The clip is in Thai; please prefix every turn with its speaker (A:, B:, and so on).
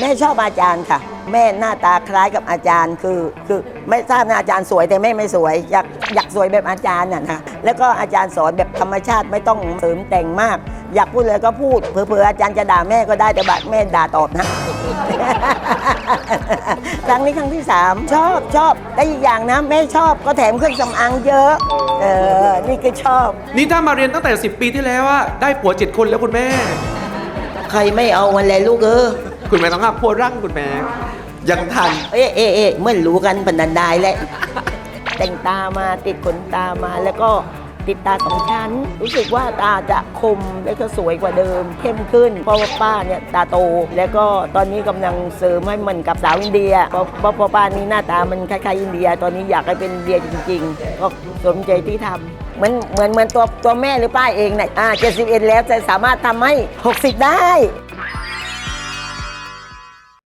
A: แม่ชอบอาจารย์ค่ะ แม่หน้าตาคล้ายกับอาจารย์คือ คือไม่ทราบนะอาจารย์สวยแต่แม่ไม่สวย อยากอยากสวยแบบอาจารย์น่ะนะแล้วก็อาจารย์สอนแบบธรรมชาติไม่ต้องเสริมแต่งมาก อยากพูดเลยก็พูดเผื่อๆอาจารย์จะด่าแม่ก็ได้แต่บัดแม่ด่าตอบนะครั้งนี้ครั้งที่สามชอบชอบแต่อีกอย่างนะแม่ชอบก็แถมเครื่องสำอางเยอะเออนี่คือชอบ
B: นี่ถ้ามาเรียนตั้งแต่ 10 ปีที่แล้วอะได้ผัวเจ็ดคนแล้วคุณแม่
A: ใครไม่เอามันเลยลูกเออ
B: คุณแม่ต้องห้ามผัวรั่งคุณแม่ยังทัน
A: เอ๊ะเอ๊ะเอ๊ะเมื่อรู้กันพันดันได้แหละ แต่งตามาติดขนตามาแล้วก็ติดตาสองชั้น รู้สึกว่าตาจะคมและก็สวยกว่าเดิม เข้มขึ้น เพราะว่าป้าเนี่ยตาโต แล้วก็ตอนนี้กำลังเสริมให้มันกับสาวอินเดีย เพราะเพราะเพราะป้านี่หน้าตามันคล้ายๆอินเดีย ตอนนี้อยากให้เป็นอินเดียจริง ๆ ก็สนใจที่ทำเหมือนเหมือนเหมือนตัวตัวแม่หรือป้าเองเนี่ยอ่า71 แล้วจะสามารถทำให้ 60 ได้